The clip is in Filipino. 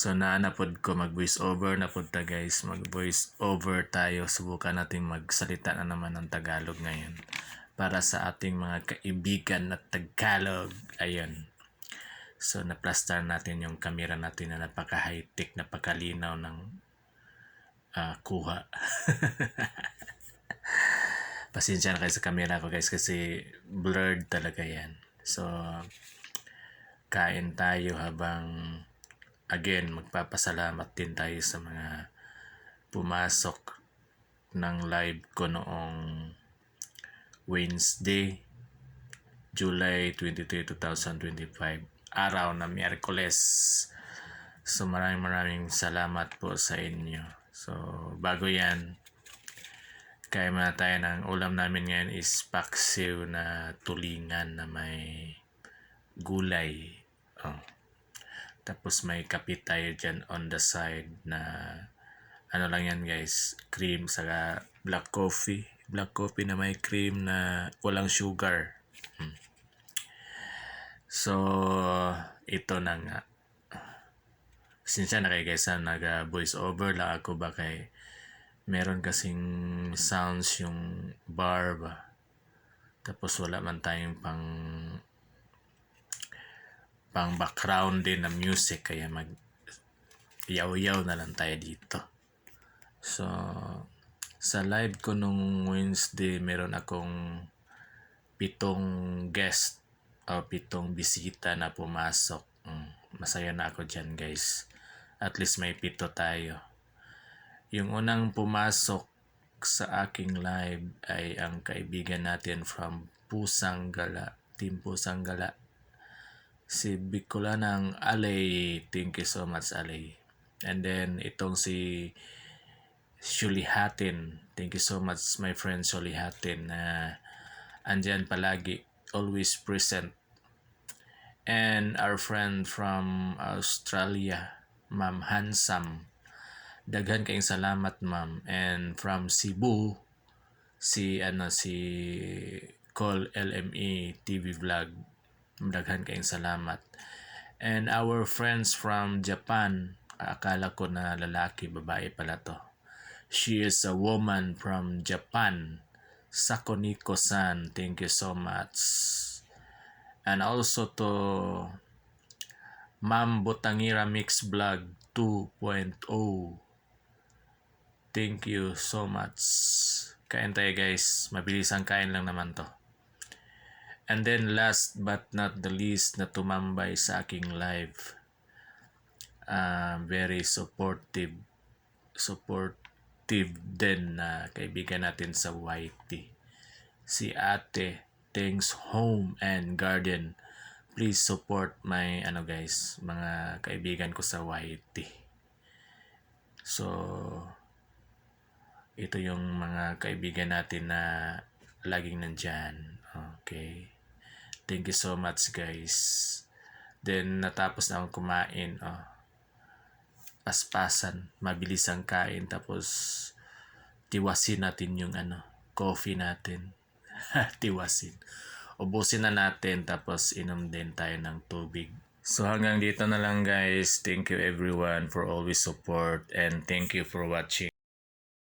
So naanapod ko mag voice over na pod ta guys, mag voice over tayo. Subukan natin magsalita na naman ng Tagalog ngayon para sa ating mga kaibigan na Tagalog. Ayun. So naplastar natin yung camera natin na napaka high-tech, napakalinaw ng ah, kuha. Pasensya na kayo sa camera ko guys kasi blurred talaga yan. So kain tayo habang again magpapasalamat din tayo sa mga pumasok ng live ko noong Wednesday July 23, 2025 araw na Miyerkules. So maraming maraming salamat po sa inyo. So bago yan kaya muna tayo ng ulam namin ngayon is paksiw na tulingan na may gulay. Oh. Tapos may kape tayo dyan on the side na ano lang yan guys, cream saka black coffee. Black coffee na may cream na walang sugar. Hmm. So, ito na nga. Sinsya na kayo guys na naga voice over lang ako ba kay meron kasing sounds yung bar ba. Tapos wala man tayong pang pang background din na music kaya mag yaw-yaw na lang tayo dito. So, sa live ko nung Wednesday, meron akong pitong guest o pitong bisita na pumasok. Mm, masaya na ako dyan guys. At least may pito tayo. Yung unang pumasok sa aking live ay ang kaibigan natin from Pusang Gala, Team Pusang Gala si Bicolanang Alay. Thank you so much, Alay. And then, itong si Shulihatin. Thank you so much, my friend Shulihatin, na andyan palagi, always present. And our friend from Australia, Ma'am Hansam. Daghan kayong salamat, ma'am. And from Cebu, si ano si Call LME TV vlog Daghan kayong salamat. And our friends from Japan, akala ko na lalaki, babae pala to. She is a woman from Japan. Sakoniko-san, thank you so much. And also to Ma'am Botangira Mix Vlog 2.0. Thank you so much. Kain tayo guys. Mabilis ang kain lang naman to. And then last but not the least na tumambay sa aking live. Uh, very supportive supportive din na kaibigan natin sa YT. Si Ate Things Home and Garden. Please support my ano guys, mga kaibigan ko sa YT. So ito yung mga kaibigan natin na laging nandyan. Okay. Thank you so much guys. Then natapos na akong kumain. Oh. Paspasan. Mabilis ang kain. Tapos tiwasin natin yung ano, coffee natin. tiwasin. Ubusin na natin tapos inom din tayo ng tubig. So hanggang dito na lang guys. Thank you everyone for always support and thank you for watching.